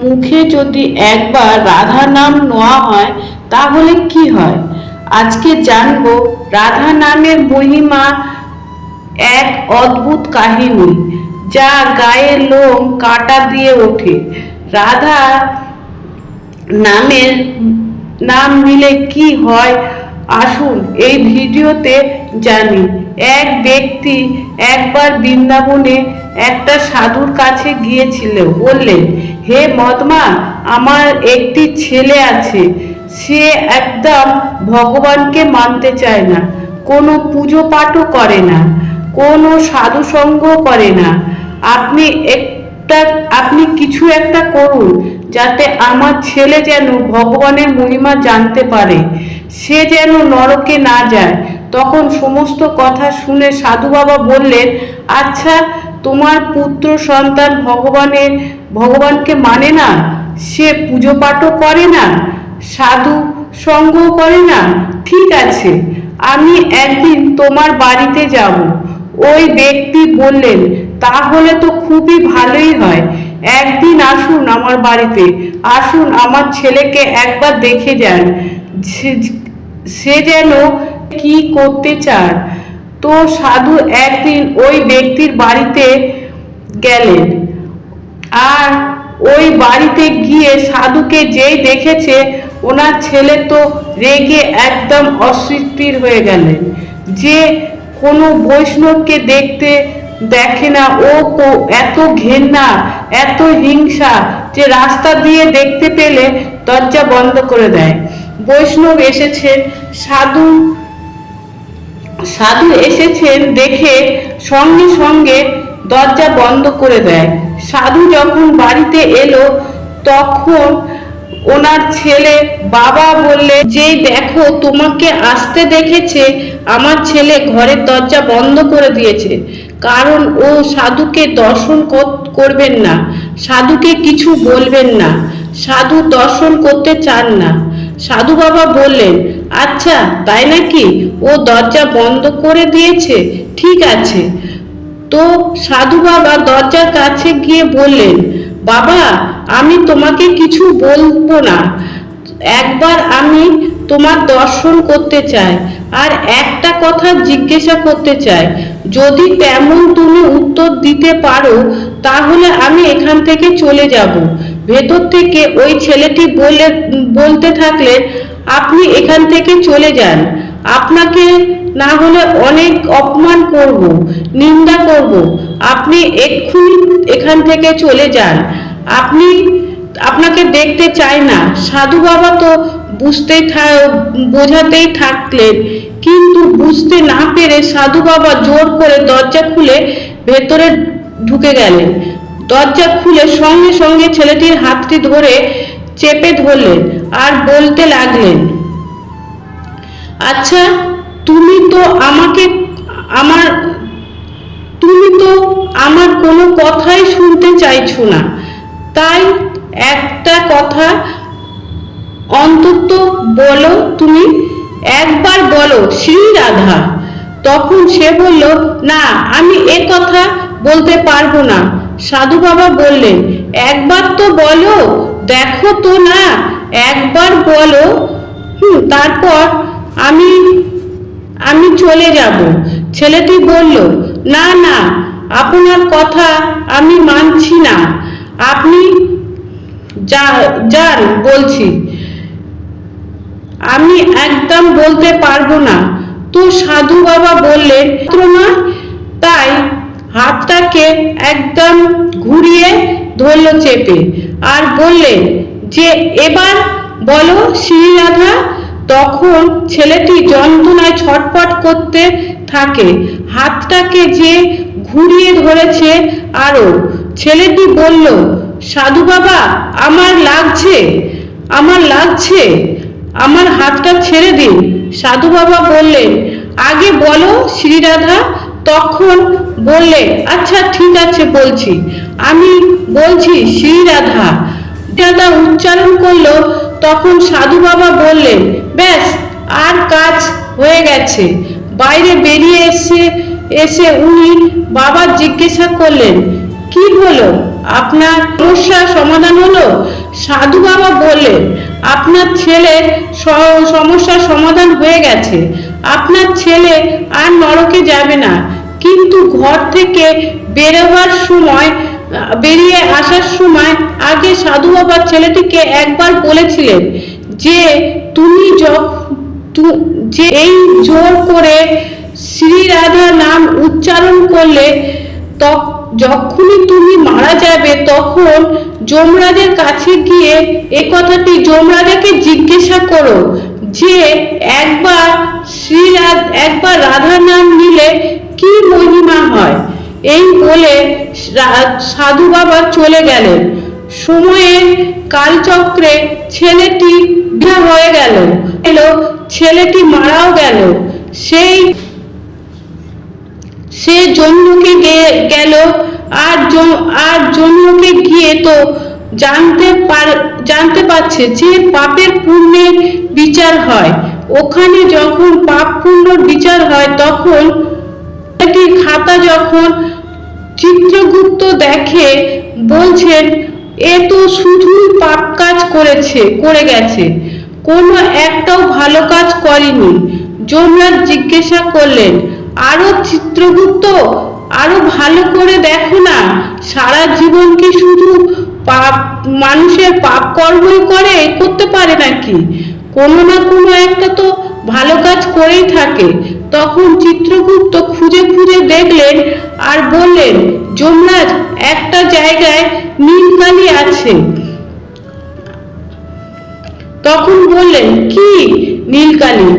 মুখে যদি একবার রাধা নাম নেওয়া হয়, তাহলে কি হয়? আজকে জানব রাধা নামের মহিমা এক অদ্ভুত কাহিনী, যা গায়ের লোম কাটা দিয়ে ওঠে। রাধা নামের নাম নিলে কি হয়? আসুন এই ভিডিওতে জানি। এক ব্যক্তি একবার বৃন্দাবনে একটা সাধুর কাছে গিয়েছিল, বললেন হে মদমা আমার একটি ছেলে আছে। সে একদম ভগবানকে মানতে চায় না, কোনো পুজো পাঠও করে না, কোনো সাধু সঙ্গ করে না। আপনি একটা, আপনি কিছু একটা করুন, যাতে আমার ছেলে যেন ভগবানের মহিমা জানতে পারে। সে যেন নরকে না যায়। তখন সমস্ত কথা শুনে সাধু বাবা বললেন আচ্ছা তোমার পুত্র সন্তান ভগবানের ভগবানকে মানে না, সে পুজো পাঠও করে না, সাধু সঙ্গ করে না, ঠিক আছে, আমি একদিন তোমার বাড়িতে যাব। ওই ব্যক্তি বললেন, তাহলে তো খুবই ভালোই হয়, একদিন আসুন আমার বাড়িতে, আসুন আমার ছেলেকে একবার দেখে যান সে- যেন কি করতে চান। তো সাধু একদিন ওই ব্যক্তির বাড়িতে গেলেন আর ওই বাড়িতে গিয়ে সাধুকে যেই দেখেছে, ওনার ছেলে তো রেগে একদম অস্থির হয়ে গেলেন যে কোনো বৈষ্ণবকে দেখতে দেখে না, ও এত ঘেন্না, এত হিংসা যে রাস্তা দিয়ে দেখতে পেলে দরজা বন্ধ করে দেয়। বৈষ্ণব এসেছেন সাধু সাধু এসেছেন দেখে সঙ্গে সঙ্গে দরজা বন্ধ করে দেয়। সাধু যখন বাড়িতে এলো, তখন ওনার ছেলে বাবা বললে, যে দেখো তোমাকে আসতে দেখেছে, আমার ছেলে ঘরের দরজা বন্ধ করে দিয়েছে। কারণ ও সাধুকে দর্শন কর- করবেন না। সাধুকে কিছু বলবেন না। সাধু দর্শন করতে চান না। সাধু বাবা বললেন আচ্ছা তাই নাকি? ও দরজা বন্ধ করে দিয়েছে? ঠিক আছে। তো সাধু বাবা দরজার কাছে গিয়ে বললেন, বাবা, আমি তোমাকে কিছু বলব না। একবার আমি তোমার দর্শন করতে চাই আর একটা কথা জিজ্ঞাসা করতে চাই। যদি তেমন তুমি উত্তর দিতে পারো, তাহলে আমি এখান থেকে চলে যাব। ভেতর থেকে ওই ছেলেটি বলে, বলতে থাকলে, আপনি এখান থেকে চলে যান। আপনাকে না হলে অনেক অপমান করব, নিন্দা করব। আপনি এক্ষুনি এখান থেকে চলে যান। আপনি, আপনাকে দেখতে চাই না। সাধু বাবা তো বুঝতেই বোঝাতেই থাকলেন। কিন্তু বুঝতে না পেরে সাধু বাবা জোর করে দরজা খুলে ভেতরে ঢুকে গেলেন। দরজা খুলে সঙ্গে সঙ্গে ছেলেটির হাতটি ধরে চেপে ধরলেন আর বলতে লাগলেন আচ্ছা তুমি তো আমাকে, আমার, তুমি তো আমার কোনো কথাই শুনতে চাইছো না। তাই একটা কথা অন্তত বলো তুমি, একবার বলো শ্রী রাধা তখন সে বলল, না, আমি এ কথা বলতে পারব না। সাধু বাবা বললেন, একবার তো বলো, দেখো তো না, একবার বলো। হুম, তারপর আমি আমি চলে যাব। ছেলেটি বলল, না না, আপনার কথা আমি মানছি না। আপনি যান, বলছি। আমি একদম বলতে পারব না। তো সাধু বাবা বললেন "মাত্র নয় তাই হাতটাকে একদম ঘুরিয়ে ধরল চেপে আর বললেন যে, এবার বলো শ্রীরাধা তখন ছেলেটি যন্ত্রণায় ছটপট করতে থাকে। হাতটাকে যে ঘুরিয়ে ধরেছে আরও ছেলেটি বলল, সাধু বাবা, আমার লাগছে আমার লাগছে, আমার হাতটা ছেড়ে দিন। সাধু বাবা বললেন, আগে বলো শ্রীরাধা। তখন বললে আচ্ছা ঠিক আছে, বলছি। আমি বলছি, শ্রীরাধা। দাদা উচ্চারণ করল। তখন সাধু বাবা বললেন ব্যাস, আর কাজ হয়ে গেছে। বাইরে বেরিয়ে এসে এসে উনি বাবা জিজ্ঞাসা করলেন, কি হলো? আপনার সমস্যার সমাধান হলো? সাধু বাবা বললেন, আপনার ছেলের সমস্যার সমাধান হয়ে গেছে। আপনার ছেলে আর নরকে যাবে না। কিন্তু ঘর থেকে বেরোবার সময়, বেরিয়ে আসার সময় আগে সাধু বাবা ছেলেটিকে একবার বলেছিলেন যে তুমি যে এই জোর করে শ্রী রাধা নাম উচ্চারণ করলে যখনই তুমি মারা যাবে তখন যমরাজের কাছে গিয়ে এ কথাটি যমরাজাকে জিজ্ঞাসা করো যে একবার শ্রী একবার রাধা নাম নিলে কি মহিমা হয়? এই বলে সাধু বাবা চলে গেলেন। সময়ের কালচক্রে ছেলেটি বিধবা হয়ে গেল। এলো, ছেলেটি মারাও গেল। সেই, সে জন্মকে গেল। আর আর জন্মকে গিয়ে তো জানতে পার, জানতে পারছে যে পাপের পুণ্যের বিচার হয়। ওখানে যখন পাপ পুণ্যর বিচার হয়, তখন খাতা যখন চিত্রগুপ্ত দেখে বলছেন এ তো শুধুই পাপ কাজ করেছে, করে গেছে। কোনো একটাও ভালো কাজ করেনি। যমরাজ জিজ্ঞাসা করলেন, আরও চিত্রগুপ্ত? আরও ভালো করে দেখো না। সারা জীবন কি শুধু পাপ, মানুষের পাপ কর্মই করে করতে পারে নাকি? কোনো না কোনো একটা তো ভালো কাজ করেই থাকে। তখন চিত্রগুপ্ত খুঁজে খুঁজে দেখলেন আর বললেন যমরাজ একটা জায়গায় নীলকালি আছে। তখন বললেন, কি নীলকালী?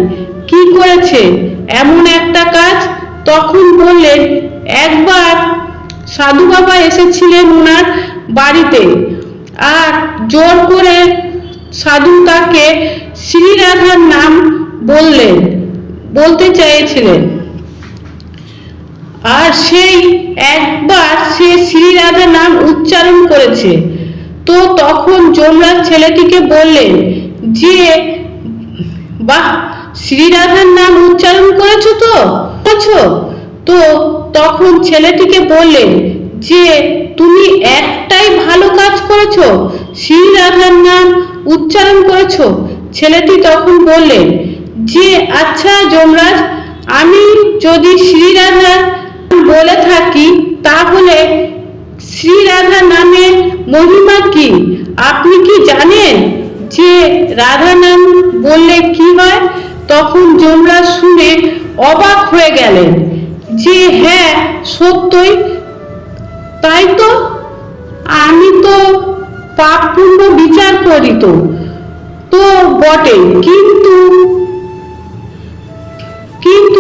কি করেছে? এমন একটা কাজ? তখন বললেন, একবার সাধু বাবা এসেছিলেন ওনার বাড়িতে আর জোর করে সাধু তাকে শ্রীরাধার নাম বললেন, বলতে চেয়েছিলেন আর সেই একবার সে শ্রীরাধা নাম উচ্চারণ করেছে। তো তখন যমরাজ ছেলেটিকে বললেন, যে, বাহ, শ্রীরাধার নাম উচ্চারণ করেছ তো? করেছ তো তখন ছেলেটিকে বললেন, যে, তুমি একটাই ভালো কাজ করেছ, শ্রীরাধার নাম উচ্চারণ করেছ? ছেলেটি তখন বললেন, যে আচ্ছা যমরাজ, আমি যদি শ্রীরাধা বলে থাকি, তাহলে শ্রীরাধা নামের মহিমা কি? আপনি কি জানেন যে রাধা নাম বললে কি হয়? তখন যমরাজ শুনে অবাক হয়ে গেলেন যে হ্যাঁ সত্যই। তাই তো আমি তো পাপ পুণ্য বিচার করি তো বটে, কিন্তু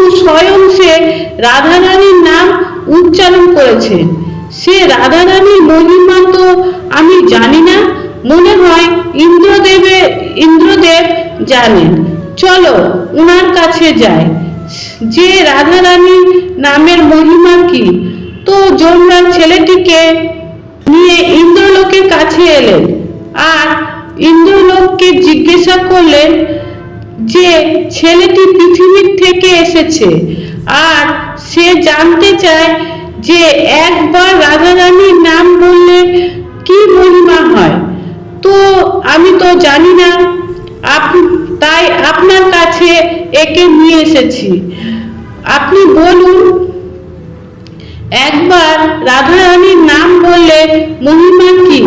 স্বয়ং সে রাধারানীর নাম উচ্চারণ করেছে। সে রাধারানীর মহিমা তো আমি জানি না, মনে হয় ইন্দ্রদেবে, ইন্দ্রদেব জানেন। চলো উনার কাছে যাই। যে রাধারানী নামের মহিমা কি? তো যমরাজ ছেলেটিকে নিয়ে ইন্দ্রলোকের কাছে এলেন। আর ইন্দ্রলোককে জিজ্ঞাসা করলেন যে ছেলেটি পৃথিবীর থেকে এসেছে, আর সে জানতে চায় যে একবার রাধারানীর নাম বললে কি মহিমা হয়। তো আমি তো জানি না তাই আপনার কাছে একে নিয়ে এসেছি। আপনি বলুন, একবার রাধারানীর নাম বললে মহিমা কি?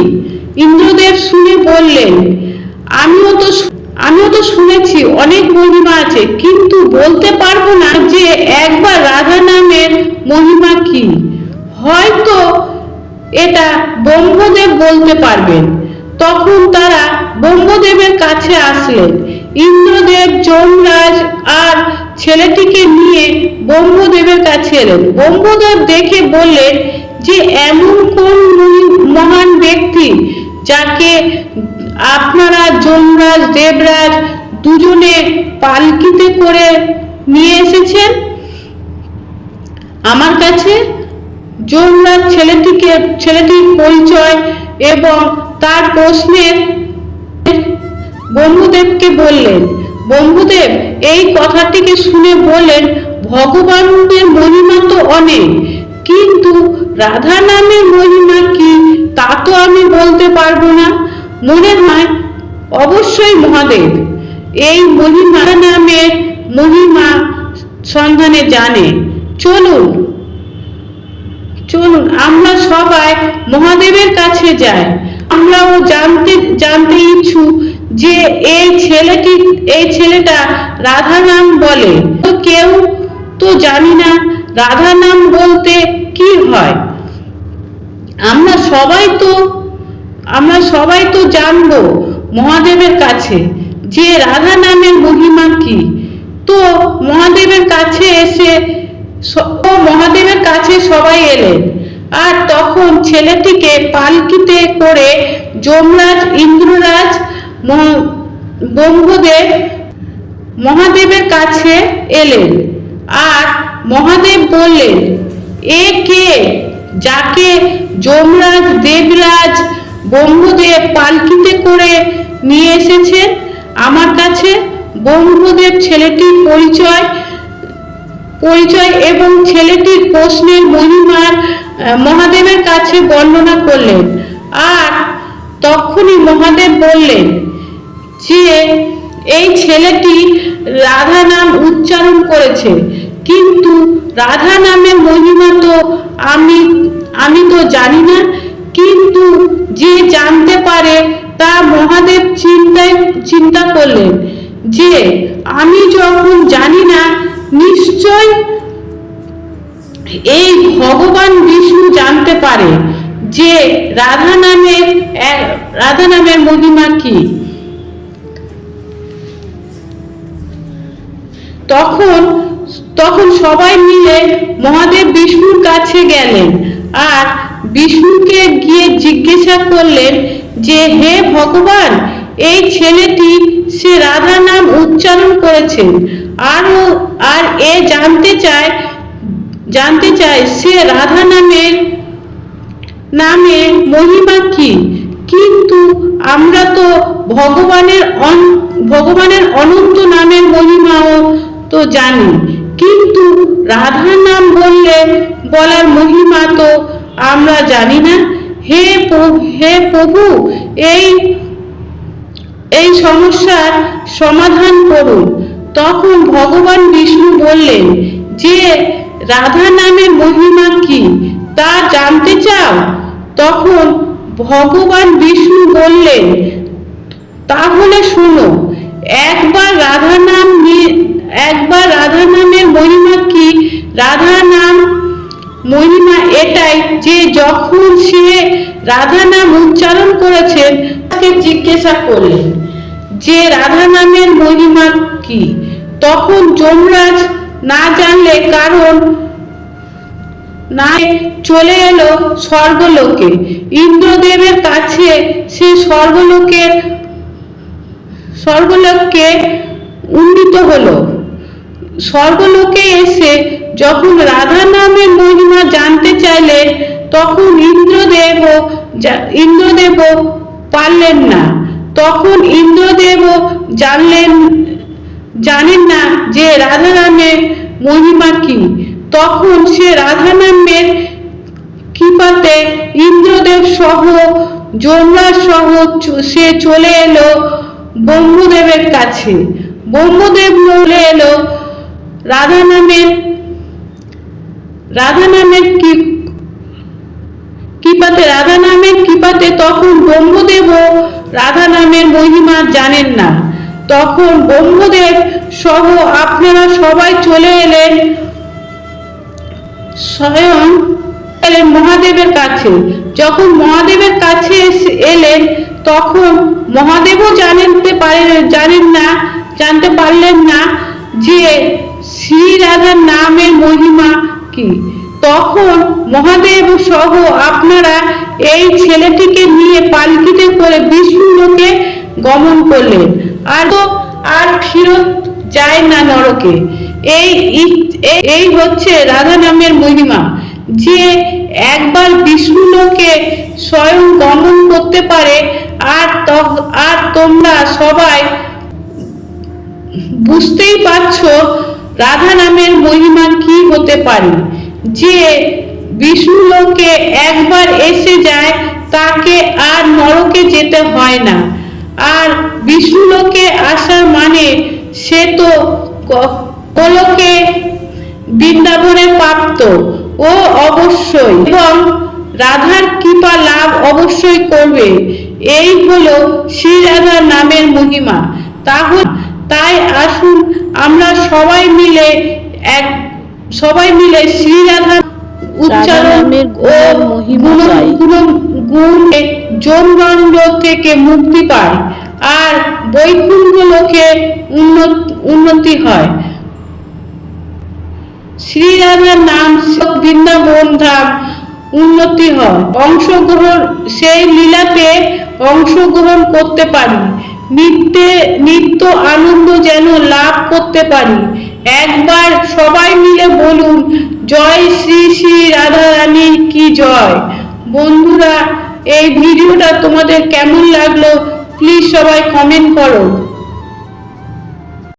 ইন্দ্রদেব শুনে বললেন, আমিও তো আমিও তো শুনেছি, অনেক মহিমা আছে, কিন্তু বলতে পারব না যে একবার রাধা নামের মহিমা কি। হয়তো এটা ব্রহ্মদেব বলতে পারবেন। তখন তারা ব্রহ্মদেবের কাছে আসলেন। ইন্দ্রদেব, যমরাজ আর ছেলেটিকে নিয়ে ব্রহ্মদেবের কাছে এলেন। ব্রহ্মদেব দেখে বললেন যে, এমন কোন মহান ব্যক্তি যাকে আপনারা যমরাজ, দেবরাজ দুজনে পালকিতে করে নিয়ে এসেছেন? আমার কাছে যমরাজ ছেলেটিকে, ছেলেটির পরিচয় এবং তার প্রশ্নের বন্ধুদেবকে বললেন। বন্ধুদেব এই কথাটিকে শুনে বললেন ভগবানের মহিমা তো অনেক, কিন্তু রাধা নামের মহিমা কি তা তো আমি বলতে পারব না। মনে হয়, অবশ্যই মহাদেব। এই মহিমা নামের মহিমা সন্ধানে জানে। চলুন চলুন, আমরা সবাই মহাদেবের কাছে যাই। আমরাও জানতে জানতে ইচ্ছুক যে এই ছেলেটি, এই ছেলেটা রাধা নাম বলে। তো কেউ তো জানি না রাধা নাম বলতে কি হয়। আমরা সবাই তো আমরা সবাই তো জানব মহাদেবের কাছে যে রাধা নামের মহিমা কি। তো মহাদেবের কাছে এসে মহাদেবের কাছে সবাই এলেন। আর তখন ছেলেটিকে পালকিতে করে যমরাজ, ইন্দ্ররাজ ব্রহ্মদেব মহাদেবের কাছে এলেন। আর মহাদেব বললেন, এ কে যাকে যমরাজ, দেবরাজ ব্রহ্মদেব পালকিতে করে নিয়ে এসেছে। আমার কাছে ব্রহ্মদেব ছেলেটির পরিচয় পরিচয় এবং ছেলেটির প্রশ্নের মহিমার মহাদেবের কাছে বর্ণনা করলেন। আর তখনই মহাদেব বললেন যে এই ছেলেটি রাধা নাম উচ্চারণ করেছে। কিন্তু রাধা নামের মহিমা তো আমি আমি তো জানি না। জানতে পারে, তা মহাদেব চিন্তায়, চিন্তা করলেন যে, আমি যখন জানি না, নিশ্চয় এই ভগবান বিষ্ণু জানতে পারে যে রাধা নামের রাধা নামের মহিমা কি। তখন তখন সবাই মিলে মহাদেব বিষ্ণুর কাছে গেলেন আর বিষ্ণুকে গিয়ে জিজ্ঞাসা করলেন যে, হে ভগবান, এই ছেলেটি সে রাধা নাম উচ্চারণ করেছেন। আর আর এ জানতে চায় জানতে চায় সে রাধা নামের, নামে মহিমা কি? কিন্তু আমরা তো ভগবানের ভগবানের অনন্ত নামের মহিমাও তো জানি। কিন্তু রাধা নাম বললে, বলার মহিমা তো আমরা জানি না। হে হে প্রভু, এই এই সমস্যার সমাধান করুন। তখন ভগবান বিষ্ণু বললেন, যে রাধা নামের মহিমা কি, তা জানতে চাও? তখন ভগবান বিষ্ণু বললেন, তাহলে শোনো, একবার রাধা নাম একবার রাধা নামের মহিমা কি? রাধা নাম মহিমা এটাই যে যখন সে রাধা নাম উচ্চারণ করেছেন, তাকে জিজ্ঞাসা করলেন, যে রাধা নামের মহিমা কি? তখন যমরাজ না জানলে কারণ না চলে এলো স্বর্গলোকে। ইন্দ্রদেবের কাছে সে স্বর্গলোকের স্বর্গলোককে উন্নীত হলো। স্বর্গলোকে এসে যখন রাধা নামের মহিমা জানতে চাইলেন তখন ইন্দ্রদেবও জা- ইন্দ্রদেবও পারলেন না। তখন ইন্দ্রদেবও জানলেন, জানেন না যে রাধা নামের মহিমা কি। তখন সে রাধা নামের কৃপাতে ইন্দ্রদেব সহ যমরাজ সহ সে চলে এলো ব্রহ্মদেবের কাছে। ব্রহ্মদেব চলে এলো রাধা নামের রাধা নামের কি কৃপাতে রাধা নামের কৃপাতে তখন ব্রহ্মদেবও রাধা নামের মহিমা জানেন না। তখন ব্রহ্মদেব সহ আপনারা সবাই চলে এলেন স্বয়ং এলেন মহাদেবের কাছে। যখন মহাদেবের কাছে এসে- এলেন, তখন মহাদেবও জানতে পারেন জানেন না জানতে পারলেন না যে শ্রী রাধার নামের মহিমা কি? তখন মহাদেব সহ আপনারা এই ছেলেটিকে নিয়ে পালকিতে করে বিষ্ণু লোকে গমন করলেন। আর তো আর ফিরত যায় না নরকে। এই এই- হচ্ছে রাধা নামের মহিমা, যে একবার বিষ্ণু লোকে স্বয়ং গমন করতে পারে, আর আর তোমরা সবাই বুঝতেই পারছ রাধা নামের মহিমা কি হতে পারে? যে বিষ্ণু লোকে একবার এসে যায়, তাকে আর নরকে যেতে হয় না। আর বিষ্ণুলোকে আসা মানে সে তো গোলকে বৃন্দাবনে প্রাপ্ত। ও অবশ্যই। এবং রাধার কৃপা লাভ অবশ্যই করবে। এই হলো শ্রী রাধার নামের মহিমা। তাহলে তাই আসুন আমরা সবাই মিলে এক সবাই মিলে শ্রী রাধার উচ্চারণ ও গুণ- থেকে মুক্তি পায় আর বৈকুণ্ঠ লোকে উন্নত- উন্নতি হয়। শ্রী রাধার নাম বৃন্দাবন ধাম উন্নতি হয়। অংশগ্রহণ সেই লীলাতে অংশগ্রহণ করতে পারি। নিত্যে নিত্য আনন্দ যেন লাভ করতে পারি। একবার সবাই মিলে বলুন, জয় শ্রী শ্রী রাধা রানীর কি জয়? বন্ধুরা, এই ভিডিওটা তোমাদের কেমন লাগল প্লিজ সবাই কমেন্ট করো।